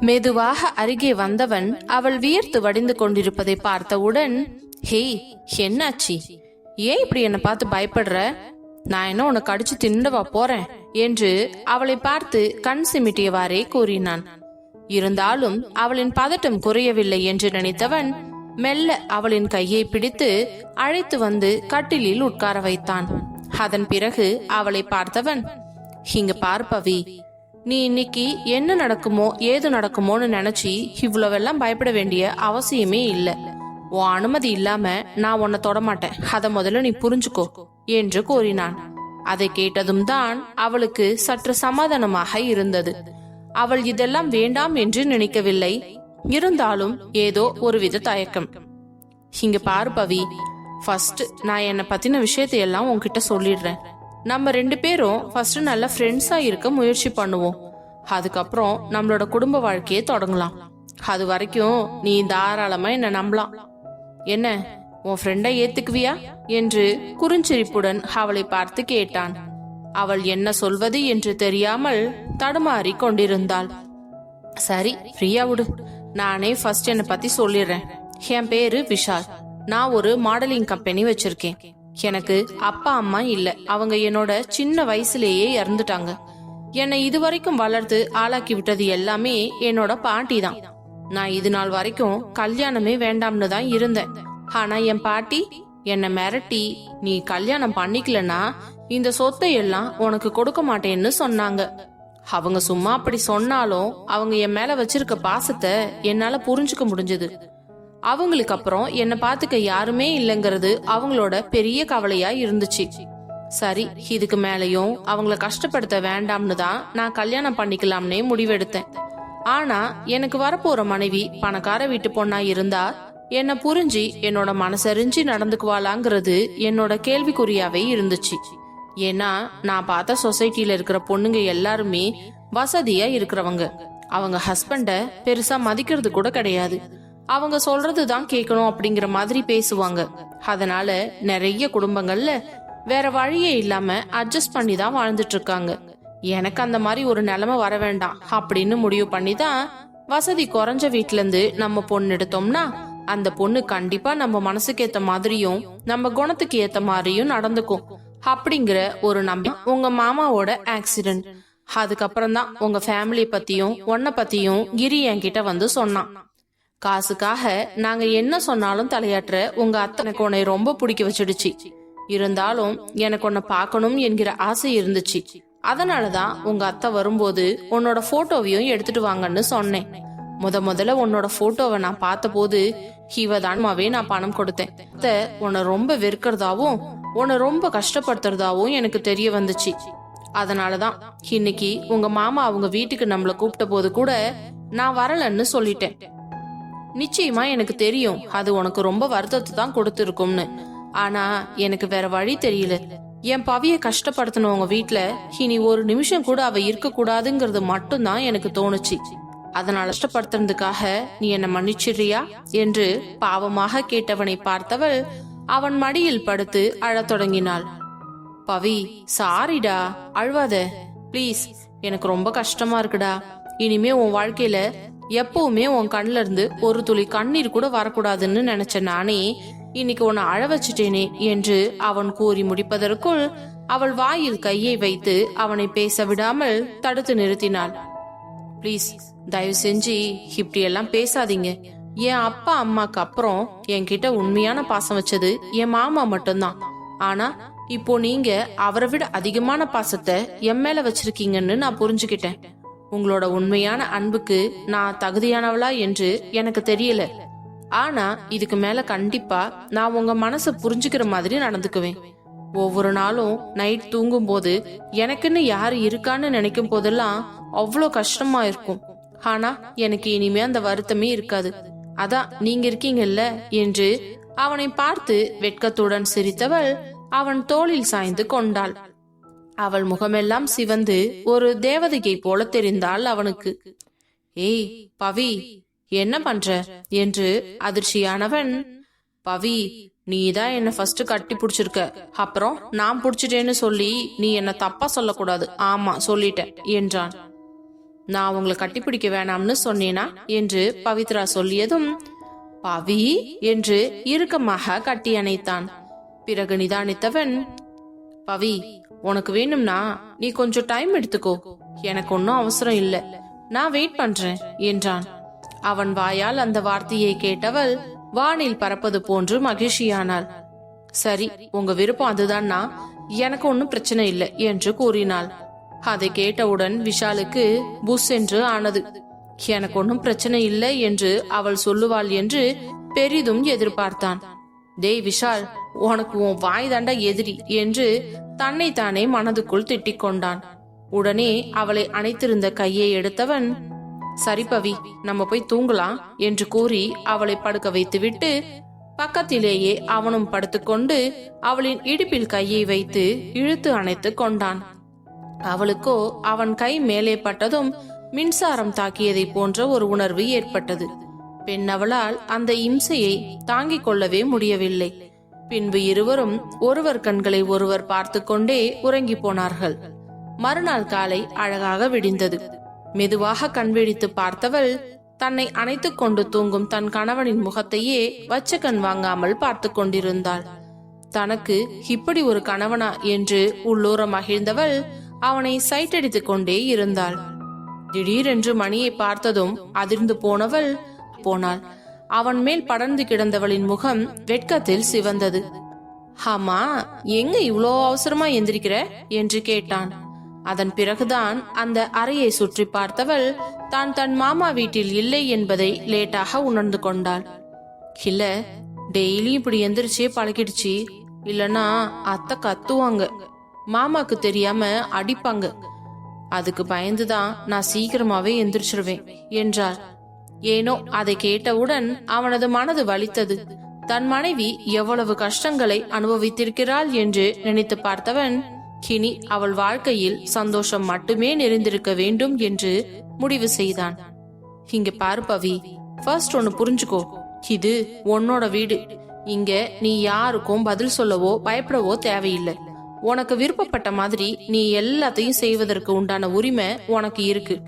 மெதுவாக அருகே வந்தவன் அவள் வியர்த்து வடிந்து கொண்டிருப்பதை பார்த்தவுடன் ஹே என்னாச்சி? ஏன் இப்படி என்னை பார்த்து பயப்படுற? நான் என்ன உனக்கு அடிச்சு திண்டவா போறேன்? என்று அவளை பார்த்து கண் சிமிட்டியவாறே கூறினான். இருந்தாலும் அவளின் பதட்டம் குறையவில்லை என்று நினைத்தவன் மெல்ல அவளின் கையை பிடித்து அழைத்து வந்து கட்டிலில் உட்கார வைத்தான். அதன் பிறகு அவளை பார்த்தவன் இங்க பார் பவி. நீ இன்னைக்கு என்ன நடக்குமோ ஏது நடக்குமோன்னு நினைச்சி இவ்வளவெல்லாம் பயப்பட வேண்டிய அவசியமே இல்ல. உன் அனுமதி இல்லாம நான் உன்னை தொடமாட்டேன். அதை முதல்ல நீ புரிஞ்சுக்கோ என்று கூறினான். அதை கேட்டதும் தான் அவளுக்கு சற்று சமாதானமாக இருந்தது. அவள் இதெல்லாம் வேண்டாம் என்று நினைக்கவில்லை. இருந்தாலும் ஏதோ ஒருவித தயக்கம். இங்க பாரு பவி. ஃபர்ஸ்ட் நான் என்னை பத்தின விஷயத்தையெல்லாம் உன்கிட்ட சொல்லிடுறேன். நம்ம ரெண்டு பேரும் ஃபர்ஸ்ட் நல்ல ஃப்ரெண்ட்ஸா இருக்க முயற்சி பண்ணுவோம். அதுக்கப்புறம் நம்மளோட குடும்ப வாழ்க்கையை தொடங்கலாம். அது வரைக்கும் நீ தாராளமா என்ன நம்பலாம். என்ன உன் ஃப்ரெண்டை ஏத்துக்குவியா? என்று குறுஞ்சிரிப்புடன் அவளை பார்த்து கேட்டான். அவள் என்ன சொல்வது என்று தெரியாமல் தடுமாறி கொண்டிருந்தாள். சரி ஃப்ரீயா விடு. நானே ஃபர்ஸ்ட் என்னை பத்தி சொல்லிடுறேன். என் பேரு விஷால். நான் ஒரு மாடலிங் கம்பெனி வச்சிருக்கேன். எனக்கு அப்பா அம்மா இல்ல. அவங்க என்னோட சின்ன வயசுலேயே இறந்துட்டாங்க. என்னை இதுவரைக்கும் வளர்த்து ஆளாக்கி விட்டது எல்லாமே என்னோட பாட்டி தான். நான் இது நாள் வரைக்கும் கல்யாணமே வேண்டாம்னு தான் இருந்தேன். ஆனா என் பாட்டி என்னை மிரட்டி நீ கல்யாணம் பண்ணிக்கலனா? இந்த சொத்தை எல்லாம் உனக்கு கொடுக்க மாட்டேன்னு சொன்னாங்க. அவங்க சும்மா அப்படி சொன்னாலும் அவங்க என் மேல வச்சிருக்க பாசத்தை என்னால புரிஞ்சுக்க முடிஞ்சது. அவங்களுக்கு அப்புறம் என்னை பாத்துக்க யாருமே இல்லைங்கிறது அவங்களோட பெரிய கவலையா இருந்துச்சு. சரி இதுக்கு மேலையும் அவங்கள கஷ்டப்படுத்த வேண்டாம்னு தான் நான் கல்யாணம் பண்ணிக்கலாம்னே முடிவெடுத்தேன். ஆனா எனக்கு வரப்போற மனைவி பணக்கார வீட்டு பொண்ணா இருந்தா என்ன புரிஞ்சு என்னோட மனசறிஞ்சு நடந்துக்குவாளாங்கிறது என்னோட கேள்விக்குறியாவே இருந்துச்சு. ஏன்னா நான் பார்த்த சொசைட்டில இருக்கிற பொண்ணுங்க எல்லாருமே வசதியா இருக்கிறவங்க. அவங்க ஹஸ்பண்ட பெருசா மதிக்கிறது கூட கிடையாது. அவங்க சொல்றது தான் கேட்கணும் அப்படிங்கிற மாதிரி பேசுவாங்க. அதனால நிறைய குடும்பங்கள்ல வேற வழியே இல்லாம அட்ஜஸ்ட் பண்ணி தான் வாழ்ந்துட்டு இருக்காங்க எனக்கு அந்த மாதிரி ஒரு நிலைமை வர வேண்டாம் அப்படின்னு முடிவு பண்ணி தான் வசதி குறைஞ்ச வீட்ல இருந்து நம்ம பொண்ணு எடுத்தோம்னா அந்த பொண்ணு கண்டிப்பா நம்ம மனசுக்கு ஏத்த மாதிரியும் நம்ம குணத்துக்கு ஏத்த மாதிரியும் நடந்துக்கும் அப்படிங்கிற ஒரு நம்பி உங்க மாமாவோட ஆக்சிடென்ட் அதுக்கப்புறம் தான் உங்க ஃபேமிலி பத்தியும் உன்னை பத்தியும் கிரி என்கிட்ட வந்து சொன்னான். காசுக்காக நாங்க என்ன சொன்னாலும் தலையாற்ற உங்க அத்தனைக்கு உன்னை ரொம்ப பிடிக்க வச்சிடுச்சு. இருந்தாலும் எனக்கு உன்னை பார்க்கணும் என்கிற ஆசை இருந்துச்சு. அதனாலதான் உங்க அத்தை வரும்போது உன்னோட போட்டோவையும் எடுத்துட்டு வாங்கன்னு சொன்னேன். முத முதல்ல உன்னோட போட்டோவை நான் பார்த்தபோது போது ஹீவதான்மாவே நான் பணம் கொடுத்தேன். அத்தை உன்னை ரொம்ப வெறுக்கிறதாவும் உன்னை ரொம்ப கஷ்டப்படுத்துறதாவும் எனக்கு தெரிய வந்துச்சு. அதனாலதான் இன்னைக்கு உங்க மாமா அவங்க வீட்டுக்கு நம்மள கூப்பிட்ட போது கூட நான் வரலன்னு சொல்லிட்டேன். நிச்சயமா எனக்கு தெரியும். அது உனக்கு ரொம்ப வருத்தத்தை தான் கொடுத்துருக்கும்னு. ஆனா எனக்கு வேற வழி தெரியல. என் பவிய கஷ்டப்படுத்தினவங்க உங்க வீட்ல இனி ஒரு நிமிஷம் கூட அவ இருக்க கூடாதுங்கிறது மட்டும்தான் எனக்கு தோணுச்சு. அதனால கஷ்டப்படுத்துறதுக்காக நீ என்ன மன்னிச்சிடுறியா? என்று பாவமாக கேட்டவனை பார்த்தவள் அவன் மடியில் படுத்து அழத் தொடங்கினாள். பவி சாரிடா அழுவாத. ப்ளீஸ் எனக்கு ரொம்ப கஷ்டமா இருக்குடா. இனிமே உன் வாழ்க்கையில எப்பவுமே உன் கண்ல இருந்து ஒரு துளி கண்ணீர் கூட வரக்கூடாதுன்னு நினைச்ச நானே இன்னைக்கு உன்னை அழ வச்சிட்டேனே என்று அவன் கூறி முடிப்பதற்குள் அவள் வாயில் கையை வைத்து அவனை பேச விடாமல் தடுத்து நிறுத்தினாள். ப்ளீஸ் தயவு செஞ்சு இப்படி எல்லாம் பேசாதீங்க. என் அப்பா அம்மாக்கு அப்புறம் என்கிட்ட உண்மையான பாசம் வச்சது என் மாமா மட்டும்தான். ஆனா இப்போ நீங்க அவரை விட அதிகமான பாசத்தை என் மேல வச்சிருக்கீங்கன்னு நான் புரிஞ்சுக்கிட்டேன். உங்களோட உண்மையான அன்புக்கு நான் தகுதியானவளா என்று எனக்கு தெரியல. ஆனா இதுக்கு மேல கண்டிப்பா நான் உங்க மனசை புரிஞ்சுக்கிற மாதிரி நடந்துக்குவேன். ஒவ்வொரு நாளும் நைட் தூங்கும் போது எனக்குன்னு யாரு இருக்கான்னு நினைக்கும் போதெல்லாம் அவ்வளோ கஷ்டமா இருக்கும். ஆனா எனக்கு இனிமே அந்த வருத்தமே இருக்காது. அதான் நீங்க இருக்கீங்கல்ல? என்று அவனை பார்த்து வெட்கத்துடன் சிரித்தவள் அவன் தோளில் சாய்ந்து கொண்டாள். அவள் முகமெல்லாம் சிவந்து ஒரு தேவதையை போல தெரிந்தாள் அவனுக்கு. ஏய் பவி என்ன பண்ற? என்று அதிர்ச்சியானவன் பவி நீ தான் என்ன ஃபர்ஸ்ட் கட்டி பிடிச்சிருக்க. அப்புறம் நான் பிடிச்சிட்டேன்னு சொல்லி நீ என்ன தப்பா சொல்லக்கூடாது. ஆமா சொல்லிட்டேன் என்றான். நான் உங்களை கட்டிப்பிடிக்க வேணாம்னு சொன்னேனா? என்று பவித்ரா சொல்லியதும் பவி என்று இறுக்கமாக கட்டி அணைத்தான். பிறகு நிதானித்தவன் பவி உனக்கு வேணும்னா நீ கொஞ்சம் டைம் எடுத்துக்கோ. எனக்கு ஒன்னும் அவசரம் இல்ல. நான் வெயிட் பண்றேன் என்றான். அவன் வாயால் அந்த வார்த்தையை கேட்டவள் வானில் பறப்பது போன்று மகிழ்ச்சியானாள். சரி உங்க விருப்பம் அதுதான்னா எனக்கு ஒன்னும் பிரச்சனை இல்லை என்று கூறினாள். அதை கேட்டவுடன் விஷாலுக்கு புஷ் என்று ஆனது. எனக்கு ஒன்னும் பிரச்சனை இல்லை என்று அவள் சொல்லுவாள் என்று பெரிதும் எதிர்பார்த்தான். டேய் விஷால் உனக்கு உன் வாய் தாண்டா எதிரி என்று தன்னைத்தானே மனதுக்குள் திட்டிக் கொண்டான் உடனே அவளை அணைத்திருந்த கையை எடுத்தவன் சரி பவி நம்ம போய் தூங்கலாம் என்று கூறி அவளை படுக்க வைத்துவிட்டு பக்கத்திலேயே அவனும் படுத்துக்கொண்டு அவளின் இடுப்பில் கையை வைத்து இழுத்து அணைத்துக் கொண்டான். அவளுக்கோ அவன் கை மேலே பட்டதும் மின்சாரம் தாக்கியதை போன்ற ஒரு உணர்வு ஏற்பட்டது. பெண் அவளால் அந்த இம்சையை தாங்கிக் கொள்ளவே முடியவில்லை. பின்பு இருவரும் ஒருவர் கண்களை ஒருவர் பார்த்து கொண்டே உறங்கி போனார்கள். மறுநாள் காலை அழகாக விடிந்தது. மெதுவாக கண்விழித்து பார்த்தவள் தன்னை அணைத்துக் கொண்டு தூங்கும் தன் கணவனின் முகத்தையே வச்ச கண் வாங்காமல் பார்த்து கொண்டிருந்தாள். தனக்கு இப்படி ஒரு கணவனா என்று உள்ளூர மகிழ்ந்தவள் அவனை சைட்டடித்துக் கொண்டே இருந்தாள். திடீரென்று மணியை பார்த்ததும் அதிர்ந்து போனவள் போனாள். அவன் மேல் படர்ந்து கிடந்தவளின் முகம் வெட்கத்தில் சிவந்தது. ஆமா எங்க இவ்வளோ அவசரமா எந்திரிக்கிற? என்று கேட்டான். அதன் பிறகுதான் அந்த அறையை சுற்றி பார்த்தவள் தான் தன் மாமா வீட்டில் இல்லை என்பதை லேட்டாக உணர்ந்து கொண்டாள். இல்ல டெய்லி இப்படி எந்திரிச்சே பழகிடுச்சு. இல்லனா அத்தை கத்துவாங்க. மாமாக்கு தெரியாம அடிப்பாங்க. அதுக்கு பயந்துதான் நான் சீக்கிரமாவே எந்திரிச்சிருவேன் என்றார் ஏனோ அதை கேட்டவுடன் அவனது மனது வலித்தது. தன் மனைவி எவ்வளவு கஷ்டங்களை அனுபவித்திருக்கிறாள் என்று நினைத்து பார்த்தவன் கினி அவள் வாழ்க்கையில் சந்தோஷம் மட்டுமே நிறைந்திருக்க வேண்டும் என்று முடிவு செய்தான். இங்க பாரு பவி ஃபர்ஸ்ட் ஒன்னு புரிஞ்சுக்கோ. இது உன்னோட வீடு. இங்க நீ யாருக்கும் பதில் சொல்லவோ பயப்படவோ தேவையில்லை. உனக்கு விருப்பப்பட்ட மாதிரி நீ எல்லாத்தையும் செய்வதற்கு உண்டான உரிமை உனக்கு இருக்கு.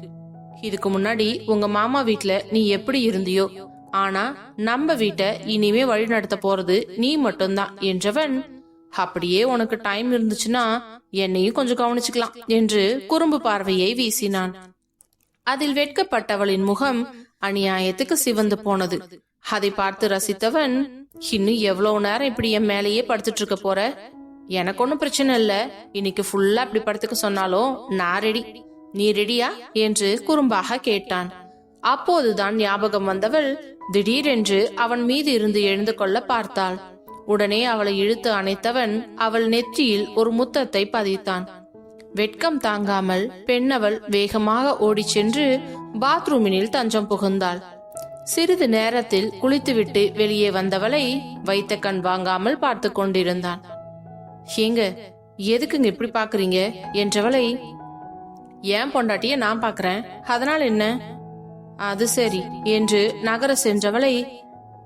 இதுக்கு முன்னாடி உங்க மாமா வீட்ல நீ எப்படி இருந்தியோ. ஆனா நம்ம வீட்டை இனிமே வழி நடத்த போறது நீ மட்டும்தான் என்றவன். அப்படியே உனக்கு டைம் இருந்துச்சுன்னா என்னையும் கொஞ்சம் கவனிச்சுக்கலாம் என்று குறும்பு பார்வையை வீசினான். அதில் வெட்கப்பட்டவளின் முகம் அநியாயத்துக்கு சிவந்து போனது. அதை பார்த்து ரசித்தவன் இன்னும் எவ்வளவு நேரம் இப்படி என் மேலேயே படுத்துட்டு இருக்க போற? எனக்கு ஒன்னும் பிரச்சனை இல்ல. இன்னைக்கு ஃபுல்லா இப்படி படுத்துக்க சொன்னாலும் நான் ரெடி நீ ரெடியா? என்று குறும்பாக கேட்டான். அப்போதுதான் ஞாபகம் வந்தவள் திடீரென்று அவன் மீது இருந்து எழுந்து கொள்ள பார்த்தாள். உடனே அவளை இழுத்து அணைத்தவன் அவள் நெற்றியில் ஒரு முத்தத்தை பதித்தான். வெட்கம் தாங்காமல் பெண்ணவள் வேகமாக ஓடிச் சென்று பாத்ரூமினில் தஞ்சம் புகுந்தாள். சிறிது நேரத்தில் குளித்துவிட்டு வெளியே வந்தவளை வைத்த கண் வாங்காமல் பார்த்து கொண்டிருந்தான். ஏங்க எதுக்குங்க இப்படி பாக்குறீங்க என்றவளை ஏன் பொண்டாட்டிய நான் பாக்குறேன். அதனால் என்ன? அது சரி என்று நகர சென்றவளை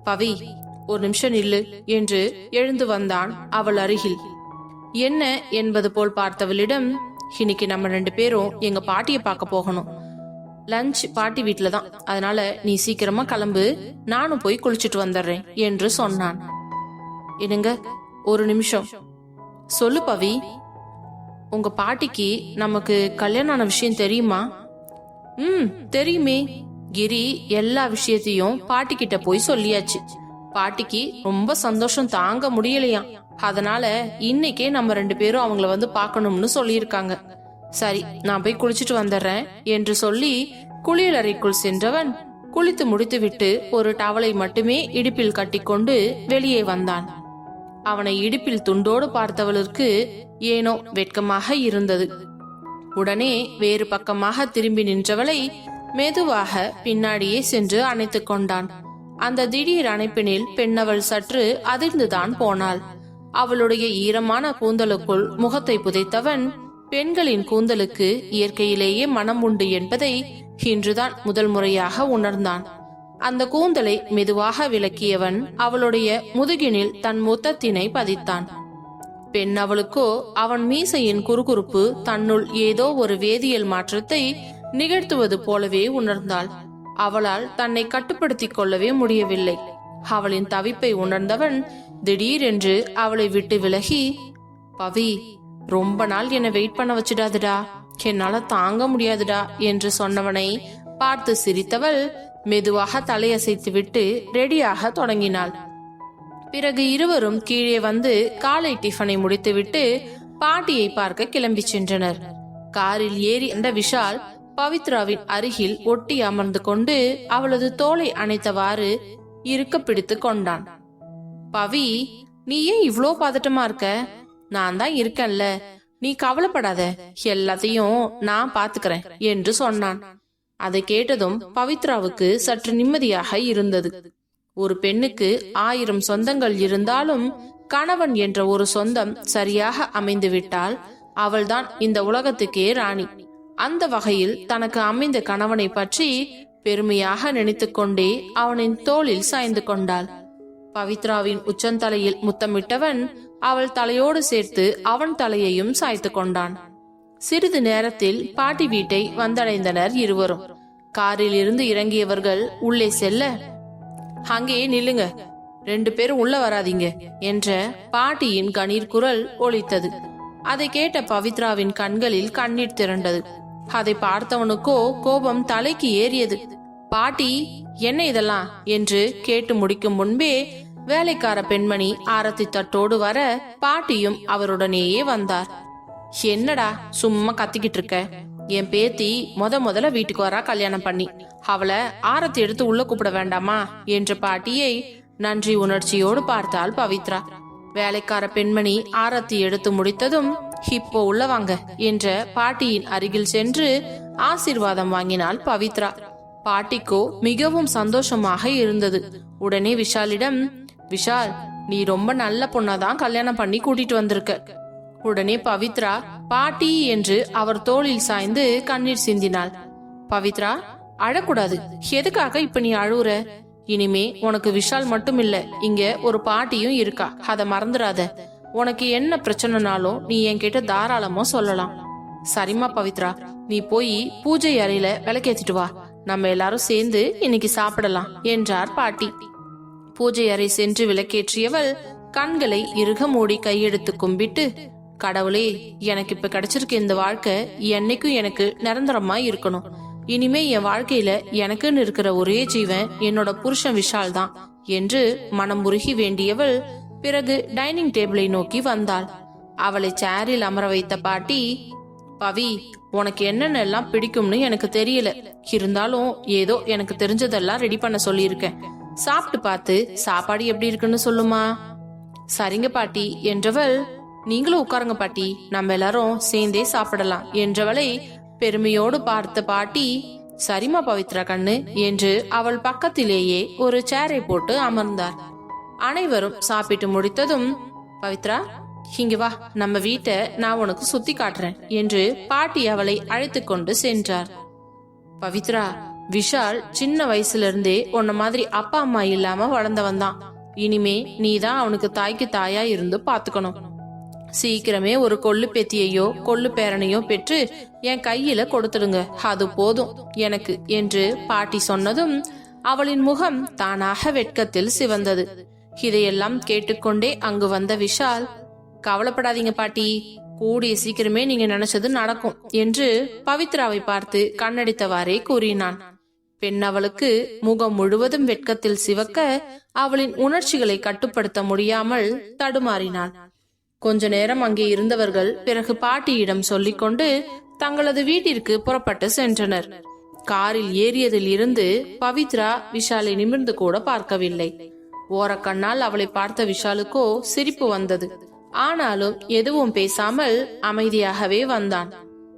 பவி ஒரு நிமிஷம் நில்லு என்று எழுந்து வந்தான் அவள் அருகில். என்ன? என்பது போல் பார்த்தவளிடம் இன்னைக்கு நம்ம ரெண்டு பேரும் எங்க பாட்டிய பார்க்க போகணும். லஞ்ச் பாட்டி வீட்ல தான். அதனால நீ சீக்கிரமா கிளம்பு நானும் போய் குளிச்சுட்டு வந்துடுறேன் என்று சொன்னான். என்னங்க? ஒரு நிமிஷம். சொல்லு பவி. உங்க பாட்டிக்கு நமக்கு கல்யாணம் ஆன விஷயம் தெரியுமா? ம் தெரியுமே. கிரி எல்லா விஷயத்தையும் பாட்டி கிட்ட போய் சொல்லியாச்சு. பாட்டிக்கு ரொம்ப சந்தோஷம் தாங்க முடியலையாம் அதனால இன்னைக்கே நம்ம ரெண்டு பேரும் அவங்கள வந்து பார்க்கணும்னு சொல்லியிருக்காங்க. சரி நான் போய் குளிச்சிட்டு வந்துடுறேன் என்று சொல்லி குளியலறைக்குள் சென்றவன் குளித்து முடித்துவிட்டு ஒரு டவலை மட்டுமே இடுப்பில் கட்டிக்கொண்டு வெளியே வந்தான். அவனை இடுப்பில் துண்டோடு பார்த்தவளுக்கு ஏனோ வெட்கமாக இருந்தது. உடனே வேறு பக்கமாக திரும்பி நின்றவளை மெதுவாக பின்னாடியே சென்று அணைத்துக் கொண்டான். அந்த திடீர் அணைப்பினில் பெண்ணவள் சற்று அதிர்ந்துதான் போனாள். அவளுடைய ஈரமான கூந்தலுக்குள் முகத்தை புதைத்தவன் பெண்களின் கூந்தலுக்கு இயற்கையிலேயே மனம் உண்டு என்பதை இன்றுதான் முதல் முறையாக உணர்ந்தான். அந்த கூந்தலை மெதுவாக விலக்கியவன் அவளுடைய முதுகினில் தன் முத்தத்தினை பதித்தான். பெண் அவளுக்கோ அவன் மீசையின் குறுகுறுப்பு தன்னுள் ஏதோ ஒரு வேதியியல் மாற்றத்தை நிகழ்த்துவது போலவே உணர்ந்தாள். அவளால் தன்னை கட்டுப்படுத்திக் கொள்ளவே முடியவில்லை. அவளின் தவிப்பை உணர்ந்தவன் திடீரென்று அவளை விட்டு விலகி பவி ரொம்ப நாள் என்னை வெயிட் பண்ண வச்சிடாதுடா. என்னால தாங்க முடியாதுடா என்று சொன்னவனை பார்த்து சிரித்தவள் மெதுவாக தலையசைத்து விட்டு ரெடியாக தொடங்கினாள். பிறகு இருவரும் கீழே வந்து காலை டிஃபனை முடித்துவிட்டு பாட்டியை பார்க்க கிளம்பி சென்றனர். காரில் ஏறி அந்த விஷால் பவித்ராவின் அருகில் ஒட்டி அமர்ந்து கொண்டு அவளது தோலை அணைத்தவாறு இருக்க பிடித்து கொண்டான். பவி நீ ஏன் இவ்ளோ பதட்டமா இருக்க? நான் தான் இருக்கேன்ல. நீ கவலைப்படாத. எல்லாத்தையும் நான் பாத்துக்கிறேன் என்று சொன்னான். அதை கேட்டதும் பவித்ராவுக்கு சற்று நிம்மதியாக இருந்தது. ஒரு பெண்ணுக்கு ஆயிரம் சொந்தங்கள் இருந்தாலும் கணவன் என்ற ஒரு சொந்தம் சரியாக அமைந்துவிட்டால் அவள்தான் இந்த உலகத்துக்கே ராணி. அந்த வகையில் தனக்கு அமைந்த கணவனை பற்றி பெருமையாக நினைத்துக்கொண்டே அவனின் தோளில் சாய்ந்து கொண்டாள். பவித்ராவின் உச்சந்தலையில் முத்தமிட்டவன் அவள் தலையோடு சேர்த்து அவன் தலையையும் சாய்த்து கொண்டான். சிறிது நேரத்தில் பாட்டி வீட்டை வந்தடைந்தனர் இருவரும். காரில் இருந்து இறங்கியவர்கள் உள்ளே செல்ல அங்கேயே நில்லுங்க ரெண்டு பேரும் உள்ள வராதீங்க என்ற பாட்டியின் கணீர் குரல் ஒலித்தது. அதை கேட்ட பவித்ராவின் கண்களில் கண்ணீர் திரண்டது. அதை பார்த்தவனுக்கோ கோபம் தலைக்கு ஏறியது. பாட்டி என்ன இதெல்லாம்? என்று கேட்டு முடிக்கும் முன்பே வேலைக்கார பெண்மணி ஆரத்தி தட்டோடு வர பாட்டியும் அவருடனேயே வந்தார். என்னடா சும்மா கத்திக்கிட்டு இருக்க? என் பேத்தி முத முதல்ல வீட்டுக்கு வரா கல்யாணம் பண்ணி. அவளை ஆரத்தி எடுத்து உள்ள கூப்பிட வேண்டாமா? என்ற பாட்டியை நன்றி உணர்ச்சியோடு பார்த்தாள் பவித்ரா. வேலைக்கார பெண்மணி ஆரத்தி எடுத்து முடித்ததும் இப்போ உள்ளவாங்க என்ற பாட்டியின் அருகில் சென்று ஆசீர்வாதம் வாங்கினாள் பவித்ரா. பாட்டிக்கோ மிகவும் சந்தோஷமாக இருந்தது. உடனே விஷாலிடம் விஷால் நீ ரொம்ப நல்ல பொண்ணாதான் கல்யாணம் பண்ணி கூட்டிட்டு வந்திருக்க. உடனே பவித்ரா பாட்டி என்று அவர் தோளில் சாய்ந்து கண்ணீர் சிந்தினாள். பவித்ரா அழக்கூடாது. எதுக்காக இப்ப நீ அழுவுற? இனிமே உனக்கு விஷால் மட்டும் இல்ல இங்க ஒரு பாட்டியும் இருக்கா. அத மறந்துடாத உனக்கு என்ன பிரச்சனைனாலும் நீ என்கிட்ட தாராளமா சொல்லலாம். சரிம்மா பவித்ரா நீ போய் பூஜை அறையில விளக்கேத்திட்டு வா. நம்ம எல்லாரும் சேர்ந்து இன்னைக்கு சாப்பிடலாம் என்றார் பாட்டி. பூஜை அறை சென்று விளக்கேற்றியவள் கண்களை இறுக மூடி கையெடுத்து கும்பிட்டு கடவுளே எனக்கு இப்ப கிடைச்சிருக்க இந்த வாழ்க்கை என்னைக்கும் எனக்கு நிரந்தரமா இருக்கணும். இனிமே என் வாழ்க்கையில எனக்குன்னு இருக்கிற ஒரே ஜீவன் என்னோட புருஷன் விஷால் தான் என்று மனம் உருகி வேண்டியவள் பிறகு டைனிங் டேபிளை நோக்கி வந்தாள். அவளை சேரில் அமர வைத்த பாட்டி பவி உனக்கு என்னென்ன எல்லாம் பிடிக்கும்னு எனக்கு தெரியல. இருந்தாலும் ஏதோ எனக்கு தெரிஞ்சதெல்லாம் ரெடி பண்ண சொல்லியிருக்கேன். சாப்பிட்டு பார்த்து சாப்பாடு எப்படி இருக்குன்னு சொல்லுமா? சரிங்க பாட்டி என்றவள் நீங்களும் உட்காருங்க பாட்டி. நம்ம எல்லாரும் சேர்ந்தே சாப்பிடலாம் என்றவளை பெருமையோடு பார்த்த பாட்டி சரிமா பவித்ரா கண்ணு என்று அவள் பக்கத்திலேயே ஒரு சேரை போட்டு அமர்ந்தார். அனைவரும் சாப்பிட்டு முடித்ததும் பவித்ரா இங்க வா நம்ம வீட்டை நான் உனக்கு சுத்தி காட்டுறேன் என்று பாட்டி அவளை அழைத்து கொண்டு சென்றார். பவித்ரா விஷால் சின்ன வயசுல இருந்தே உன்ன மாதிரி அப்பா அம்மா இல்லாம வளர்ந்தவன் தான் இனிமே நீ தான் அவனுக்கு தாய்க்கு தாயா இருந்து பாத்துக்கணும். சீக்கிரமே ஒரு கொள்ளு பேத்தியையோ கொள்ளு பேரனையோ பெற்று என் கையில கொடுத்துடுங்க. அது போதும் எனக்கு என்று பாட்டி சொன்னதும் அவளின் முகம் தானாக வெட்கத்தில் சிவந்தது. இதையெல்லாம் கேட்டுக்கொண்டே அங்கு வந்த விஷால் கவலைப்படாதீங்க பாட்டி கூடிய சீக்கிரமே நீங்க நினைச்சது நடக்கும் என்று பவித்ராவை பார்த்து கண்ணடித்தவாறே கூறினான். பெண் அவளுக்கு முகம் முழுவதும் வெட்கத்தில் சிவக்க அவளின் உணர்ச்சிகளை கட்டுப்படுத்த முடியாமல் தடுமாறினாள். கொஞ்ச நேரம் அங்கே இருந்தவர்கள் பிறகு பாட்டியிடம் சொல்லிக்கொண்டு தங்களது வீட்டிற்கு புறப்பட்டு சென்றனர். காரில் ஏறியதில் இருந்து பவித்ரா விஷாலை நிமிர்ந்து கூட பார்க்கவில்லை. ஓரக்கண்ணால் அவளை பார்த்த விஷாலுக்கோ சிரிப்பு வந்தது. ஆனாலும் எதுவும் பேசாமல் அமைதியாகவே வந்தான்.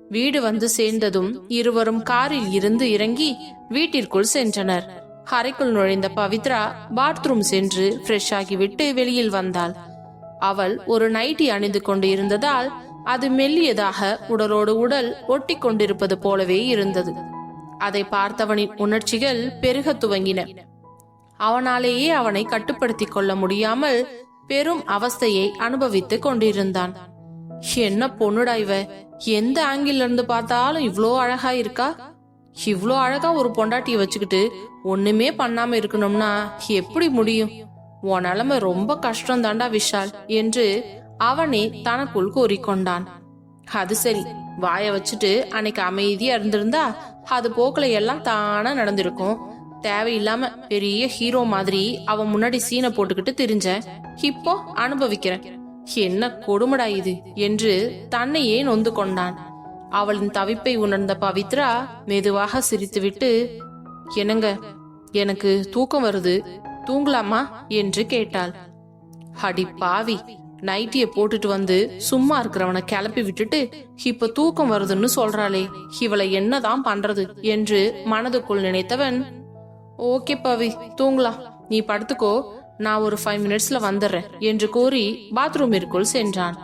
வீடு வந்து சேர்ந்ததும் இருவரும் காரில் இருந்து இறங்கி வீட்டிற்குள் சென்றனர். அறைக்குள் நுழைந்த பவித்ரா பாத்ரூம் சென்று ஃப்ரெஷ் ஆகிவிட்டு வெளியில் வந்தாள். அவள் ஒரு நைட்டி அணிந்து கொண்டு இருந்ததால் அது மெல்லியதாக உடலோடு உடல் ஒட்டி கொண்டிருப்பது போலவே இருந்தது. அதை பார்த்தவனின் உணர்ச்சிகள் பெருக துவங்கின. அவனாலேயே அவனை கட்டுப்படுத்திக் கொள்ள முடியாமல் பெரும் அவஸ்தையை அனுபவித்துக் கொண்டிருந்தான். என்ன பொண்ணுடா இவ? எந்த ஆங்கிள் இருந்து பார்த்தாலும் இவ்வளோ அழகா இருக்கா? இவ்வளோ அழகா ஒரு பொண்டாட்டியை வச்சுக்கிட்டு ஒண்ணுமே பண்ணாம இருக்கணும்னா எப்படி முடியும்? உன் நிலைமை ரொம்ப கஷ்டம் தாண்டா விஷால் என்று அவனே தனக்குள் கூறிக்கொண்டான். அது சரி. வாய வச்சுட்டு அன்னைக்கு அமைதியா இருந்திருந்தா அது போக்குல எல்லாம் தானா நடந்திருக்கும். தேவையில்லாம பெரிய ஹீரோ மாதிரி அவன் முன்னாடி சீனை போட்டுக்கிட்டு திரிஞ்சேன். இப்போ அனுபவிக்கிறேன். என்ன கொடுமடா இது என்று தன்னையே நொந்து கொண்டான். அவளின் தவிப்பை உணர்ந்த பவித்ரா மெதுவாக சிரித்துவிட்டு என்னங்க எனக்கு தூக்கம் வருது. தூங்கலாமா? என்று கேட்டாள். அடி பாவி நைட்டிய போட்டுட்டு வந்து சும்மா இருக்கிறவனை கிளப்பி விட்டுட்டு இப்ப தூக்கம் வருதுன்னு சொல்றாளே இவளை என்னதான் பண்றது என்று மனதுக்குள் நினைத்தவன் ஓகே பவி தூங்கலாம். நீ படுத்துக்கோ நான் ஒரு ஃபைவ் மினிட்ஸ்ல வந்துடுறேன் என்று கூறி பாத்ரூமிற்குள் சென்றான்.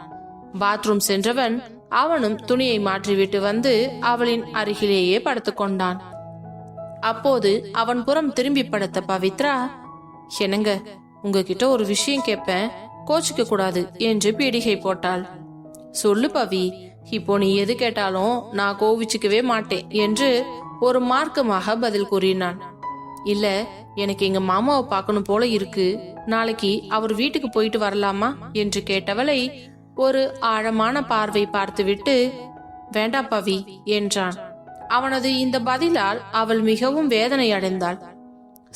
பாத்ரூம் சென்றவன் அவனும் துணியை மாற்றிவிட்டு வந்து அவளின் அருகிலேயே படுத்துக்கொண்டான். அப்போது அவன் புறம் திரும்பி படுத்த பவித்ரா என்னங்க உங்ககிட்ட ஒரு விஷயம் கேட்பேன் கோச்சிக்க கூடாது என்று பீடிகை போட்டாள். சொல்லு பவி இப்போ நீ எது கேட்டாலும் நான் கோவிச்சுக்கவே மாட்டேன் என்று ஒரு மார்க்கமாக பதில் கூறினான். இல்ல எனக்கு எங்க மாமாவை பார்க்கணும் போல இருக்கு. நாளைக்கு அவர் வீட்டுக்கு போயிட்டு வரலாமா என்று கேட்டவளை ஒரு ஆழமான பார்வை பார்த்துவிட்டு வேண்டாம் பவி என்றான். அவனது இந்த பதிலால் அவள் மிகவும் வேதனை அடைந்தாள்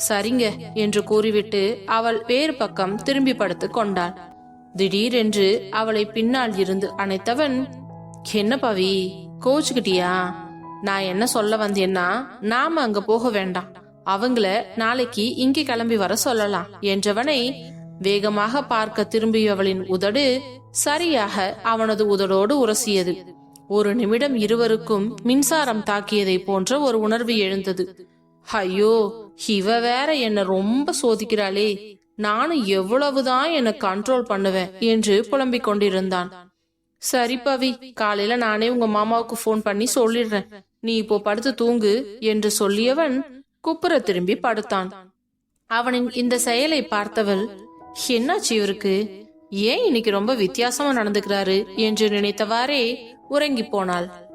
சரிங்க என்று கூறிவிட்டு அவள் வேறு பக்கம் திரும்பி படுத்துக் கொண்டாள். திடீரென்று அவளை பின்னால் இருந்து அணைத்தவன் என்ன பவி கோச்சுக்கிட்டியா? நான் என்ன சொல்ல வந்தேன்னா நாம அங்க போக வேண்டாம். அவங்கள நாளைக்கு இங்கே கிளம்பி வர சொல்லலாம் என்றவனை வேகமாக பார்க்க திரும்பியவளின் உதடு சரியாக அவனது உதடோடு உரசியது. ஒரு நிமிடம் இருவருக்கும் மின்சாரம் தாக்கியதை போன்ற ஒரு உணர்வு எழுந்தது. ஐயோ இவ வேற என்ன ரொம்ப சோதிக்கிறாளே. நானும் எவ்வளவுதான் என்ன கண்ட்ரோல் பண்ணுவேன் என்று புலம்பிக் கொண்டிருந்தான். சரி பவி காலையில நானே உங்க மாமாவுக்கு ஃபோன் பண்ணி சொல்லிடுறேன். நீ இப்போ படுத்து தூங்கு என்று சொல்லியவன் குப்புற திரும்பி படுத்தான். அவனின் இந்த செயலை பார்த்தவள் என்னாச்சு இவருக்கு? ஏன் இன்னைக்கு ரொம்ப வித்தியாசமா நடந்துக்கிறாரு? என்று நினைத்தவாறே உறங்கி போனாள்.